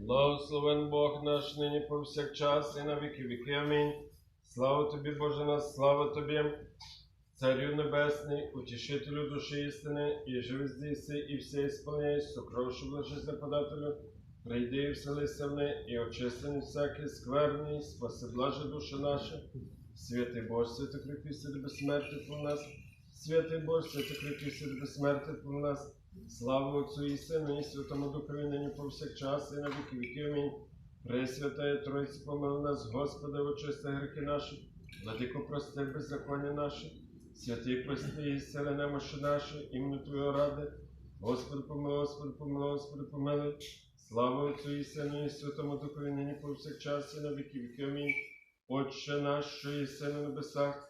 Благословен Бог наш нині повсякчас і на віки віки. Амінь. Слава тобі, Боже наш, слава тобі, Царю Небесний, утішителю душі істини, і живи здійси, і все ісполняй, сокровишу блажисне подателю, прийди і вселися в неї, і очисти всякий скверний, спаси блаже душі наші. Святий Боже, святий кріпкий до безсмерти по нас, святий Боже, святий кріпкий до безсмерти по нас. Слава Отцю і Сину, і Святому Духові нині повсякчас, і на віки віки. Амінь. Пресвятая Тройці, помили нас, Господи, очисти гріхи наші, владико прости беззаконня наші, святий прости, і зцели немощі наші, імені Твоєї ради. Господи, помилуй, Господи, помилуй, Господи, помилуй. Слава Отцю і Сину, і Святому Духові нині повсякчас, і на віки віки. Амінь. Отче наш, що єси на небесах,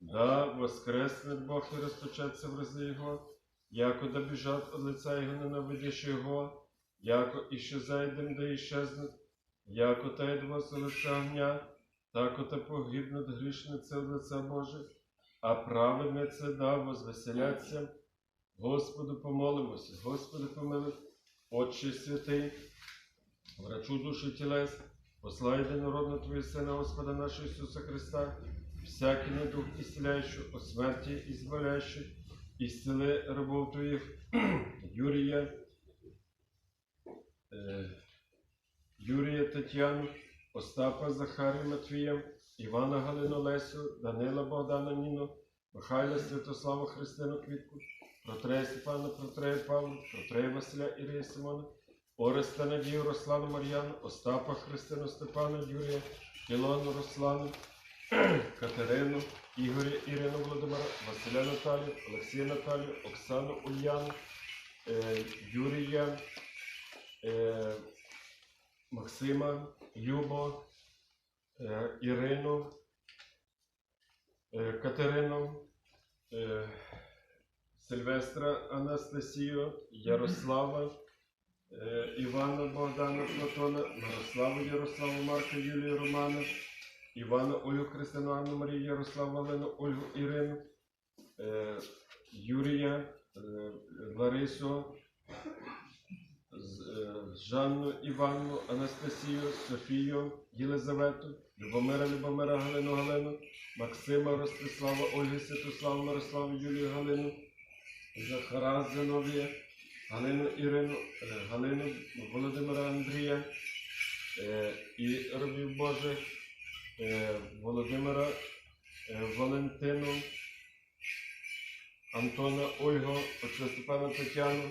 Да воскресне Бог і розпочаться в рази Його. Яко да біжать от лица Його ненавидящи Його, яко іщезайдем да іщезнуть, яко та йдво з лиця огня, тако та погибнуть грішниці от лиця Боже, а праведнице да возвеселяться. Господу помолимося, Господи помилуй, Отче святий, врачу душі тілес, послай єдинородно Твої Сина, Господа нашого Ісуса Христа, всякий недух ісціляючий, о смерті і зболяючий, ісцели рабов Твоїх, Юрія, е, Юрія Тетяну, Остапа Захарія Матвія, Івана Галину Лесю, Данила Богдана Ніну, Михайла Святослава Христину Квітку, Протрея Степана, Протрея Павла, Протрея Василя Ірія Симона, Ореста Надію Руслану Мар'яну, Остапа Христину Степана Юрія, Ілону Руслану, Катерину, Ігоря Ірину Володимира, Василя Наталію, Олексія Наталію, Оксану Ульяну, е, Юрія, е, Максима, Любо, е, Ірину, Катерину, Сильвестра Анастасію, Ярослава, Івана Богдана Платона, Мирославу Ярославу Марка Юлію Романа, Івана Ольгу Христину Анну Марію Ярославу Олену Ольгу Ірину, е, Юрія, е, Ларису, е, Жанну Іванну, Анастасію, Софію, Єлизавету, Любомира Любомира Галину Галину, Максима Ростислава, Ольги Святославу, Мирославу Юлію Галину, Захара Зиновія, Галину Ірину, Галину Володимира Андрія і робів Божих, Володимира е, Валентину, Антона Ольгу, Степана Тетяну,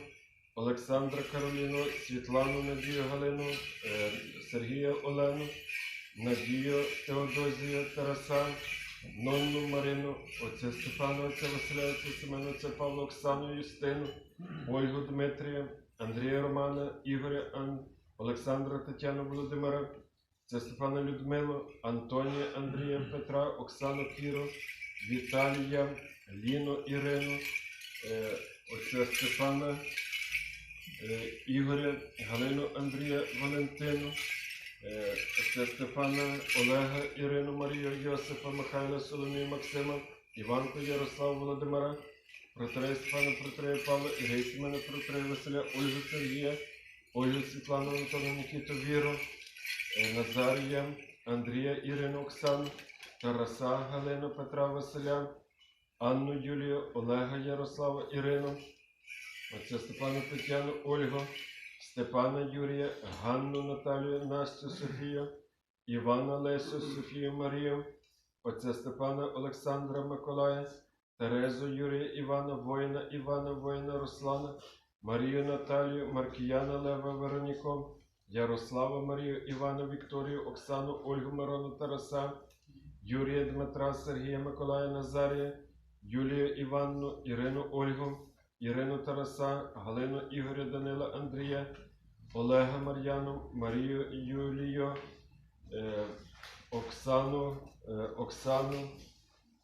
Олександра Кароліну, Світлану Надію Галину, е, Сергія Олену, Надію Теодозію Тараса, Нонну Марину, отця Степана, отця Василя, отця Семена, отця Павла, Оксану Юстину, Ольгу Дмитрія, Андрія Романа, Ігоря Ан, Олександра Тетяну Володимира, це Степана Людмилу, Антонія Андрія Петра, Оксану Кіру, Віталія, Ліну Ірину, е, отця Степана, е, Ігоря, Галину Андрія Валентину, е, отця Степана, Олега Ірину Марію, Йосипа, Михайла, Соломію, Максима, Іванку Ярославу Володимира, Протрея Степана, Протрея Павла, Ірей Семена, Василя, Ольгу Сергія, Ольгу Світлану, Антону Нікіту Віру, Назарія, Андрія Ірину Оксану, Тараса Галину Петра Василя, Анну Юлію, Олега Ярослава Ірину, отця Степана Тетяну Ольгу, Степана Юрія, Ганну Наталію, Настю Софію, Івана Лесю, Софію Марію, отця Степана Олександра Миколая, Терезу Юрія Івана, воїна Івана, воїна Руслана, Марію Наталію, Маркіяна Лева Вероніко, Ярослава Марію, Івана Вікторію, Оксану, Ольгу Мирону Тараса, Юрія Дмитра, Сергія Миколая Назарія, Юлію Іванну, Ірину Ольгу, Ірину Тараса, Галину Ігоря Данила Андрія, Олега Мар'яну, Марію Юлію, е, Оксану, е, Оксану,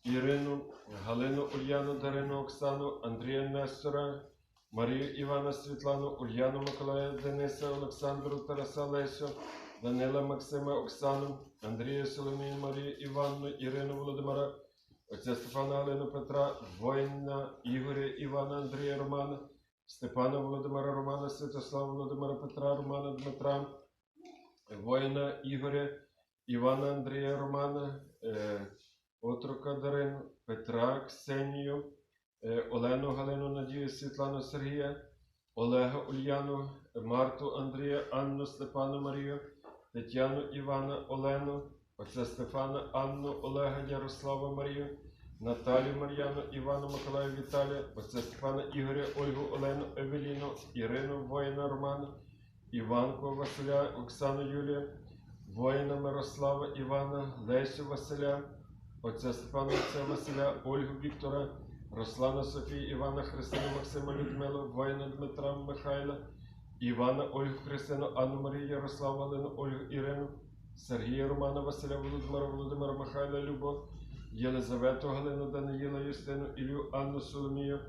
Ірину, Галину Ульяну, Дарину Оксану, Андрія Нестора, Марію Івана Світлану, Ульяну Миколая Дениса, Олександру Тараса Лесю, Данила Максима Оксану, Андрія Соломію, Марію Іванну, Ірину Володимира, отця Стефана Галину Петра, воїна Ігоря Івана Андрія Романа, Степана Володимира Романа, Святослава Володимира Петра, Романа Дмитра, воїна Ігоря, Івана Андрія Романа, е, Отрока Дарину, Петра Ксенію, Олену Галину Надію, Світлану Сергія, Олега Ульяну, Марту Андрія, Анну Степану Марію, Тетяну Івана Олену, отця Стефана Анну Олега Ярослава Марію, Наталію Мар'яну, Івану Миколаю Віталія, отця Степана Ігоря, Ольгу Олену Евеліну, Ірину Воїна Романа, Іванку Василя, Оксану Юлія, воїна Мирослава Івана, Лесю Василя, отця Степана отця Василя, Ольгу Віктора, Руслана Софію, Івана Христину, Максима Людмилу, воїна Дмитра Михайла, Івана Ольгу Христину, Анну Марію Ярославу Галину, Ольгу Ірину, Сергія Романа Василя Володимира Володимира Михайла Любов, Єлизавету Галину Даниїла Юстину, Ілю Анну Соломію,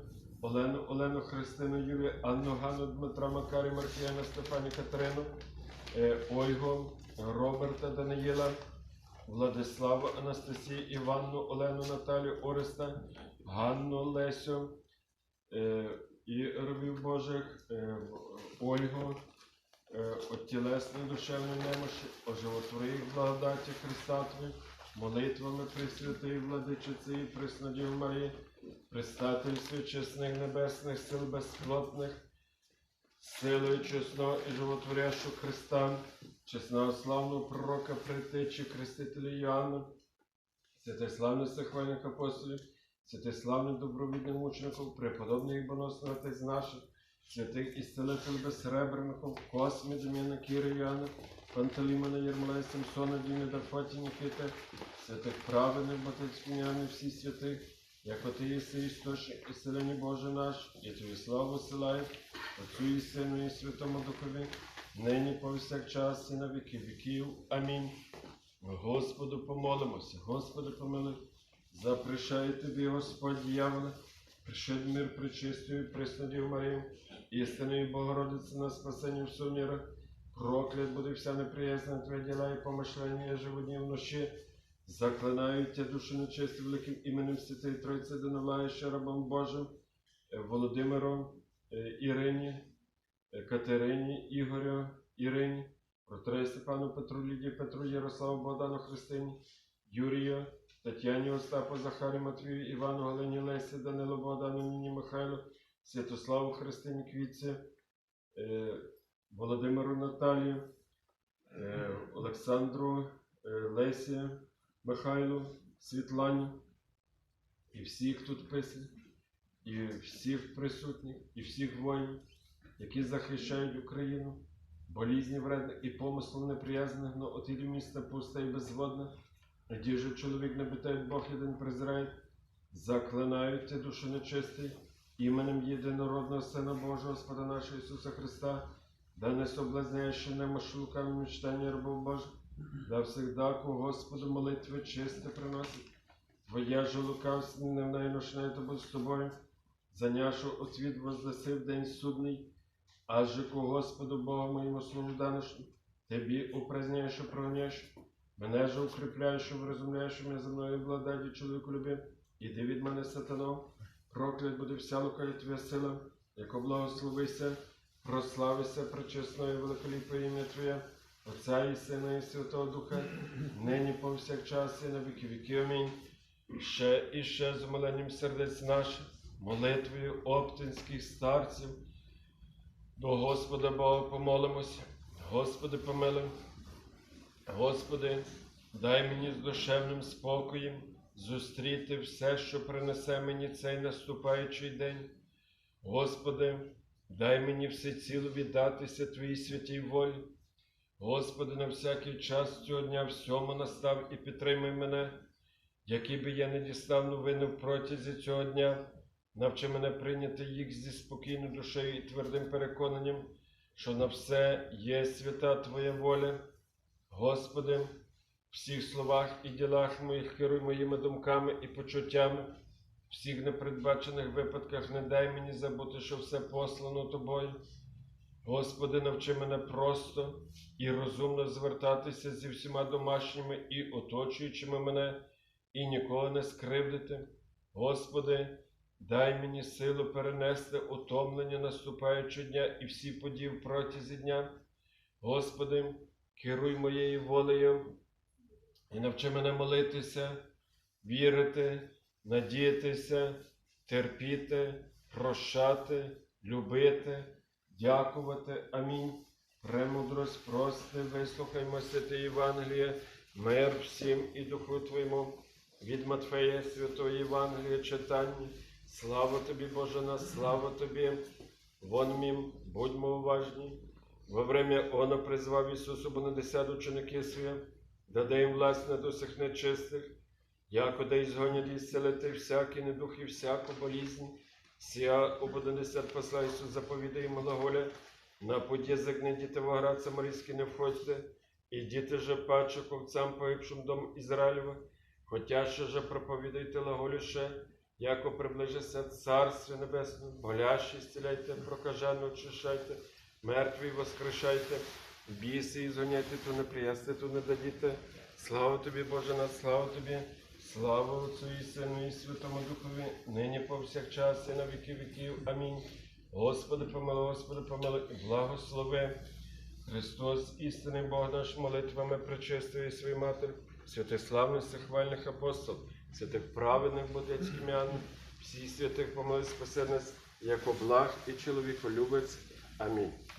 Олену Олену Христину Юлію, Анну Ганну Дмитра Макарі Маркіяна Стефані Катерину, е, Ольгу Роберта Даниїла, Владиславу Анастасію, Іванну Олену Наталію Ореста, Ганну Лесю е, і робів Божих, е, Ольгу, е, от тілесної душевної немощі, оживотвори їх благодаті Христатові, молитвами Пресвятої Владичиці і Преснодів Марії, предстательстві чесних небесних сил безплотних, силою чесного і животворящого Христа, чесного славного пророка притечі Хрестителя Йоанна, святославних сихвальних апостолів, святославних добровідних мучеників, преподобних і боносних отець наших, святих ісцелителів безсребреників, Космі, Дем'яна, Кіри, Йоанна, Пантелеймона, Єрмолая, Самсона, Діни, Дарфаті, Нікіти, святих праведних, Батицькуняни, всі святих, як ти єси істочник ісцелення Боже наш, і Твою славу силає, Отцю і Сину і Святому Духові, нині повсякчас і на віки віків. Амінь. Господу помолимося, Господи помилуй, запрещай тобі, Господь дьяволе, пришед мир причистою, приснодів Марію, істиною Богородиці на спасенні всього міра, проклят буде вся неприязна твоя діла і помишлення. Живодні вночі, заклинаю тя душу нечисті великим іменем Святої Тройці, навлаєш рабом Божим, е, Володимиром, е, Ірині, е, Катерині, Ігорю, Ірині, Протрею Степану Петру, Лідії Петру, Ярославу, Богдану Христині, Юрію, Тетяні Остапу, Захарі, Матвію, Івану, Галині, Лесі, Данилу, Богдану, Ніні, Михайлу, Святославу Христині, Квітці, е, Володимиру Наталію, е, Олександру, е, Лесі, Михайлу, Світлані і всіх тут писаних, і всіх присутніх, і всіх воїнів, які захищають Україну, болізні вредних і помислом неприязних, но от іду міста пусте і безводне, де же чоловік не питає, Бог один презирає, заклинають ті душі нечисті, іменем єдинородного Сина Божого, Господа нашого Ісуса Христа, да не соблазняєш немощу лукавим мечтання рабов Божих, да всегда ко Господу молитви чисте приносить. Твоя же лукавство не найношне то будь з тобою, за няшу отвід вознесив день судний, аже ко Господу Богу моєму слову даношню, Тебі упраздняєш і проганяєш, мене же укріпляєш, врозумляєш, мене за мною влададі любив, іди від мене сатано, проклят буде вся лука і твоя сила, яко благословися, прославися пречесною великоліпе ім'я Твоє, Отця і Сина і Святого Духа, нині повсякчас і на віки віки. Амінь. Ще і ще з умиленням сердець наших, молитвою оптинських старців, до Господа Бога помолимося. Господи, помилуй. Господи, дай мені з душевним спокоєм зустріти все, що принесе мені цей наступаючий день. Господи, дай мені всеціло віддатися Твоїй святій волі. Господи, на всякий час цього дня всьому настав і підтримай мене, який би я не дістав новини протязі цього дня, навчи мене прийняти їх зі спокійною душею і твердим переконанням, що на все є свята Твоя воля. Господи, в всіх словах і ділах моїх керуй моїми думками і почуттями, всіх непередбачених випадках не дай мені забути, що все послано Тобою. Господи, навчи мене просто і розумно звертатися зі всіма домашніми і оточуючими мене, і ніколи не скривдити. Господи, дай мені силу перенести утомлення наступаючого дня і всі події протязі дня. Господи, керуй моєю волею і навчи мене молитися, вірити, надіятися, терпіти, прощати, любити, дякувати. Амінь. Премудрость, прости, вислухаймо святе Євангеліє, мир всім і духу Твоєму. Від Матфея Святого Євангелія читання. Слава тобі, Боже, на слава тобі. Вон мім, будьмо уважні. Во время оно призвав Ісус Бонадесят ученики свої, даде їм власть над усіх нечистих, яко да ізгонять із селити всякі недух і всяку болізнь. Сія ободесят посла Ісус заповідає їм глаголя, на путь язик не діти в оград Самарійський не входьте, і діти же паче ковцам погибшим дом Ізраїлева, хотя ще же проповідайте глаголіше, яко приближиться Царстві Небесне, болящі зціляйте, прокажено очищайте, мертві воскрешайте, біси і згоняйте, то не приясти, то не дадіте. Слава тобі, Боже, на славу тобі, слава Отцю і Сину і Святому Духові, нині повсякчас і на віки віків. Амінь. Господи, помилуй, Господи, помилуй благослови. Христос, істинний Бог наш, молитвами причистої свої Матері, святих славних хвальних апостол, святих праведних бодець ім'ян, всіх святих помилуй нас, як благ і чоловіколюбець. Амінь.